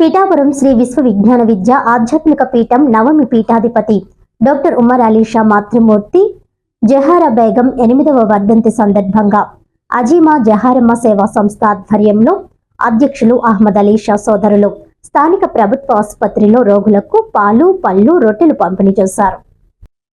పీఠాపురం శ్రీ విశ్వ విజ్ఞాన విద్య ఆధ్యాత్మిక పీఠం నవమి పీఠాధిపతి డాక్టర్ ఉమర్ అలీ షా మాతృమూర్తి జహారా బేగం ఎనిమిదవ వర్ధంతి సందర్భంగా అజీమా జహారమ్మ సేవా సంస్థ ఆధ్వర్యంలో అధ్యక్షులు అహ్మద్ అలీ షా సోదరులు స్థానిక ప్రభుత్వ ఆసుపత్రిలో రోగులకు పాలు పళ్ళు రొట్టెలు పంపిణీ చేశారు.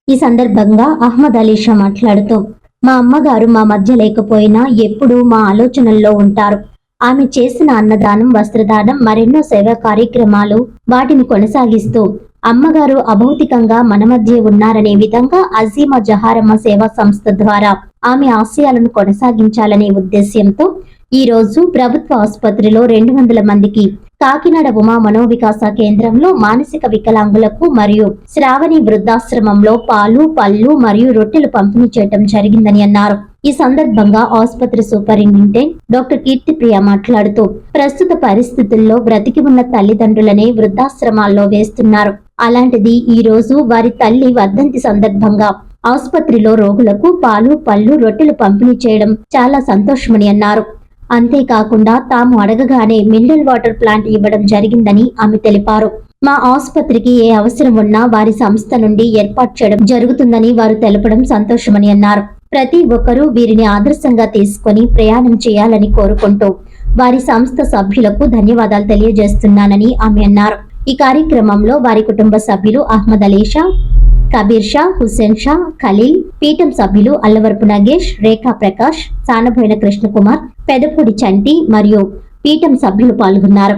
ఈ సందర్భంగా అహ్మద్ అలీ షా మాట్లాడుతూ మా అమ్మగారు మా మధ్య లేకపోయినా ఎప్పుడూ మా ఆలోచనల్లో ఉంటారు. ఆమె చేసిన అన్నదానం వస్త్రదానం మరెన్నో సేవా కార్యక్రమాలు వాటిని కొనసాగిస్తూ అమ్మగారు అభౌతికంగా మన మధ్య ఉన్నారనే విధంగా అజీమా జహారమ్మ సేవా సంస్థ ద్వారా ఆమె ఆశయాలను కొనసాగించాలనే ఉద్దేశ్యంతో ఈ రోజు ప్రభుత్వ ఆసుపత్రిలో రెండు వందల మందికి కాకినాడ ఉమా మనోవికాస కేంద్రంలో మానసిక వికలాంగులకు మరియు శ్రావణి వృద్ధాశ్రమంలో పాలు పళ్ళు మరియు రొట్టెలు పంపిణీ చేయడం జరిగిందని అన్నారు. ఈ సందర్భంగా ఆసుపత్రి సూపరింటెండెంట్ డాక్టర్ కీర్తిప్రియ మాట్లాడుతూ ప్రస్తుత పరిస్థితుల్లో బ్రతికి ఉన్న తల్లిదండ్రులనే వృద్ధాశ్రమాల్లో వేస్తున్నారు. అలాంటిది ఈ రోజు వారి తల్లి వర్ధంతి సందర్భంగా ఆసుపత్రిలో రోగులకు పాలు పళ్ళు రొట్టెలు పంపిణీ చేయడం చాలా సంతోషమని అన్నారు. అంతేకాకుండా తాము అడగగానే మినరల్ వాటర్ ప్లాంట్ ఇవ్వడం జరిగిందని ఆమె తెలిపారు. మా ఆసుపత్రికి ఏ అవసరం ఉన్నా వారి సంస్థ నుండి ఏర్పాటు చేయడం జరుగుతుందని వారు తెలపడం సంతోషమని అన్నారు. ప్రతి ఒక్కరూ వీరిని ఆదర్శంగా తీసుకొని ప్రయాణం చేయాలని కోరుకుంటూ వారి సంస్థ సభ్యులకు ధన్యవాదాలు తెలియజేస్తున్నానని ఆమె అన్నారు. ఈ కార్యక్రమంలో వారి కుటుంబ సభ్యులు అహ్మద్ అలీ షా కబీర్ షా హుస్సేన్ షా ఖలీల్ పీఠం సభ్యులు అల్లవరపు నగేష్ రేఖా ప్రకాష్ సానభైన కృష్ణకుమార్ పెదపూడి చంటి మరియు పీఠం సభ్యులు పాల్గొన్నారు.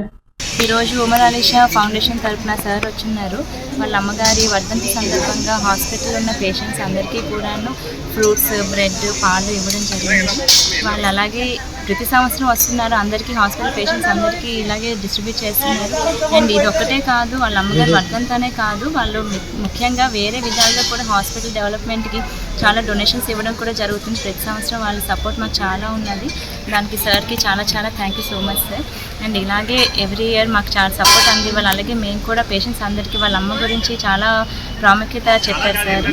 ఈరోజు ఉమర్ అలీషా ఫౌండేషన్ తరఫున సార్ వచ్చిన్నారు. వాళ్ళ అమ్మగారి వర్ధంతి సందర్భంగా హాస్పిటల్ ఉన్న పేషెంట్స్ అందరికీ కూడాను ఫ్రూట్స్ బ్రెడ్ పాలు ఇవ్వడం జరిగింది. వాళ్ళు అలాగే ప్రతి సంవత్సరం వస్తున్నారు. అందరికీ హాస్పిటల్ పేషెంట్స్ అందరికీ ఇలాగే డిస్ట్రిబ్యూట్ చేస్తున్నారు. అండ్ ఇది ఒక్కటే కాదు వాళ్ళ అమ్మగారి వర్ధంతనే కాదు వాళ్ళు ముఖ్యంగా వేరే విధాలుగా కూడా హాస్పిటల్ డెవలప్మెంట్కి చాలా డొనేషన్స్ ఇవ్వడం కూడా జరుగుతుంది. ప్రతి సంవత్సరం వాళ్ళ సపోర్ట్ మాకు చాలా ఉన్నది. దానికి సార్కి చాలా చాలా thank you so much sir. And ఇలాగే ఎవ్రీ ఇయర్ మాకు చాలా సపోర్ట్ అందివ్వాలి అలాగే మేము కూడా పేషెంట్స్ అందరికీ వాళ్ళ అమ్మ గురించి చాలా ప్రాముఖ్యత చెప్పారు సార్.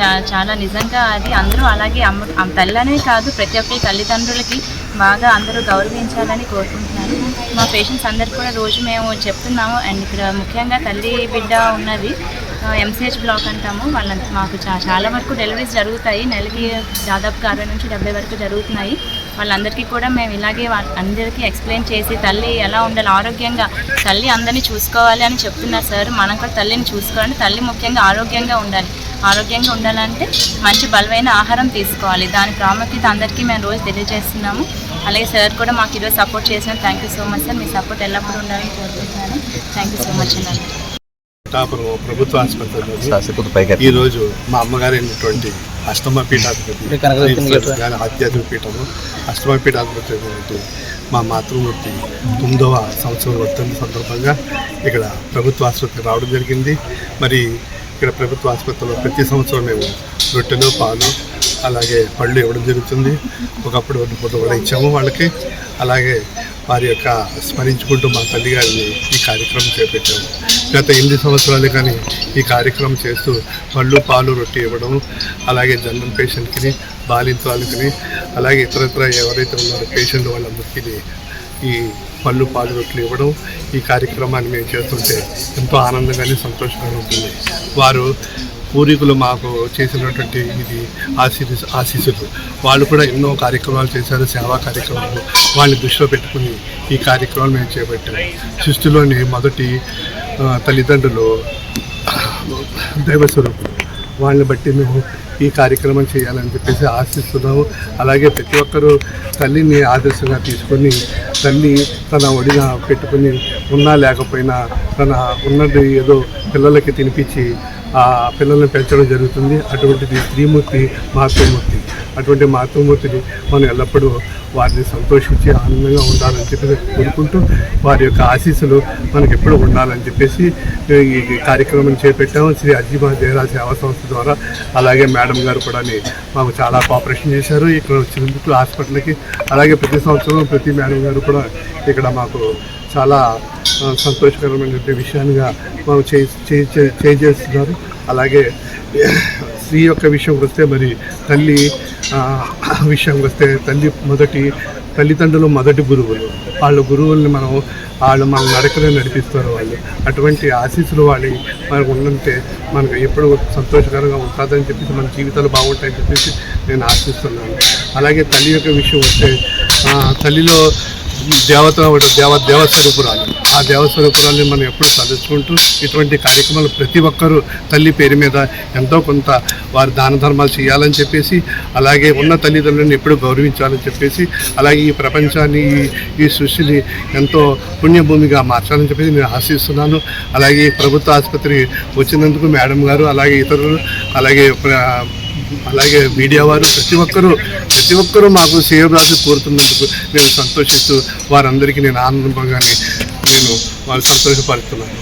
చా- చాలా నిజంగా అది అందరూ అలాగే అమ్మ తల్లి తల్లనే కాదు ప్రతి ఒక్కరి తల్లిదండ్రులకి బాగా అందరూ గౌరవించాలని కోరుకుంటున్నాను. మా పేషెంట్స్ అందరికీ కూడా రోజు మేము చెప్తున్నాము. అండ్ ఇక్కడ ముఖ్యంగా తల్లి బిడ్డ ఉన్నది. ఎంసీహెచ్ బ్లాక్ అంటాము. వాళ్ళ మాకు చాలా వరకు డెలివరీస్ జరుగుతాయి. నెలకి దాదాపుగా అరవై నుంచి డెబ్బై వరకు జరుగుతున్నాయి. వాళ్ళందరికీ కూడా మేము ఇలాగే వాళ్ళ- అందరికీ ఎక్స్ప్లెయిన్ చేసి తల్లి ఎలా ఉండాలి? ఆరోగ్యంగా తల్లి అందరినీ చూసుకోవాలి అని చెప్తున్నారు సార్. మనం కూడా తల్లిని చూసుకోవాలంటే తల్లి ముఖ్యంగా ఆరోగ్యంగా ఉండాలి. ఆరోగ్యంగా ఉండాలంటే మంచి బలమైన ఆహారం తీసుకోవాలి. దాని ప్రాముఖ్యత అందరికీ మేము రోజు తెలియజేస్తున్నాము. అలాగే సార్ కూడా మాకు ఈరోజు సపోర్ట్ చేసిన thank you so much sir. Me support ఎల్లప్పుడూ ఉండాలని కోరుకుంటున్నాను. థ్యాంక్ యూ సో మచ్ అండి. ప్రభుత్వ ఆసుపత్రిలో శాసకుడు పైకి ఈ రోజు మా అమ్మగారు అయినటువంటి అష్టమ పీఠాధిపతి ఆధ్యాత్మిక పీఠము అష్టమ పీఠాధిపతి అయినటువంటి మా మాతృమూర్తి తొమ్మిదవ సంవత్సరం వర్తంతి సందర్భంగా ఇక్కడ ప్రభుత్వ ఆసుపత్రికి రావడం జరిగింది. మరి ఇక్కడ ప్రభుత్వ ఆసుపత్రిలో ప్రతి సంవత్సరం మేము రొట్టెలు పాలు అలాగే పళ్ళు ఇవ్వడం జరుగుతుంది. ఒకప్పుడు పొద్దు కూడా ఇచ్చాము వాళ్ళకి. అలాగే వారి యొక్క స్మరించుకుంటూ మా తల్లి గారిని ఈ కార్యక్రమం చేపట్టాము. గత ఎనిమిది సంవత్సరాలు కానీ ఈ కార్యక్రమం చేస్తూ పళ్ళు పాలు రొట్టె ఇవ్వడం అలాగే జనరల్ పేషెంట్కి బాలింత వాళ్ళకి అలాగే ఇతరత్ర ఎవరైతే ఉన్నారో పేషెంట్ వాళ్ళందరికీ ఈ పళ్ళు పాలు రొట్టెలు ఇవ్వడం ఈ కార్యక్రమాన్ని మేము చేస్తుంటే ఎంతో ఆనందంగానే సంతోషంగా ఉంటుంది. వారు పూర్వీకులు మాకు చేసినటువంటి ఇది ఆశీస్ ఆశీస్సులు. వాళ్ళు కూడా ఎన్నో కార్యక్రమాలు చేశారు సేవా కార్యక్రమాలు. వాళ్ళని దృష్టిలో పెట్టుకుని ఈ కార్యక్రమాలు మేము చేపట్టాము సృష్టిలోని మొదటి తల్లిదండ్రులు దైవస్వరూపులు వాళ్ళని బట్టి మేము ఈ కార్యక్రమం చేయాలని చెప్పేసి ఆశిస్తున్నాము అలాగే ప్రతి ఒక్కరూ తల్లిని ఆదర్శంగా తీసుకొని తల్లి తన ఒడిన పెట్టుకుని ఉన్నా లేకపోయినా తన ఉన్నది ఏదో పిల్లలకి తినిపించి పిల్లల్ని పెంచడం జరుగుతుంది. అటువంటిది శ్రీమూర్తి మాతృమూర్తి. అటువంటి మాతృమూర్తిని మనం ఎల్లప్పుడూ వారిని సంతోషించి ఆనందంగా ఉండాలని చెప్పి కోరుకుంటూ వారి యొక్క ఆశీస్సులు మనకి ఎప్పుడు ఉండాలని చెప్పేసి ఈ కార్యక్రమం చేపట్టాము శ్రీ అజీమా జయరా సేవా సంస్థ ద్వారా అలాగే మేడం గారు కూడా మాకు చాలా కోఆపరేషన్ చేశారు. ఇక్కడ వచ్చినందుకు హాస్పిటల్కి అలాగే ప్రతి సంవత్సరం ప్రతి మేడం గారు కూడా ఇక్కడ మాకు చాలా సంతోషకరమైనటువంటి విషయాన్నిగా విషయాలుగా మనం చే చే- చే- చేస్తున్నారు అలాగే స్త్రీ యొక్క విషయం వస్తే మరి తల్లి విషయంకి విషయం వస్తే తల్లి మొదటి తల్లిదండ్రులు మొదటి గురువులు. వాళ్ళ గురువుల్ని మనం వాళ్ళు మన నడకలో నడిపిస్తారు వాళ్ళు. అటువంటి ఆశీస్సులు వాళ్ళు మనకు ఉండంటే మనకు ఎప్పుడు సంతోషకరంగా ఉంటుందని చెప్పేసి మన జీవితాలు బాగుంటాయని చెప్పేసి నేను ఆశిస్తున్నాను. అలాగే తల్లి యొక్క విషయం వస్తే తల్లిలో దేవత దేవ దేవస్వరూపురాలు. ఆ దేవస్వరూపురాలని మనం ఎప్పుడు తలుచుకుంటూ ఇటువంటి కార్యక్రమాలు ప్రతి ఒక్కరూ తల్లి పేరు మీద ఎంతో కొంత వారు దాన ధర్మాలు చేయాలని చెప్పేసి అలాగే ఉన్న తల్లిదండ్రులను ఎప్పుడు గౌరవించాలని చెప్పేసి అలాగే ఈ ప్రపంచాన్ని ఈ ఈ సృష్టిని ఎంతో పుణ్యభూమిగా మార్చాలని చెప్పేసి నేను ఆశిస్తున్నాను. అలాగే ప్రభుత్వ ఆసుపత్రి వచ్చినందుకు మేడం గారు అలాగే ఇతరులు అలాగే అలాగే మీడియా వారు ప్రతి ఒక్కరూ ప్రతి ఒక్కరూ మాకు శ్రేయభిలాషి కోరుతున్నందుకు నేను సంతోషిస్తూ వారందరికీ నేను ఆనందంగానే నేను వాళ్ళు సంతోషపరుస్తున్నాను.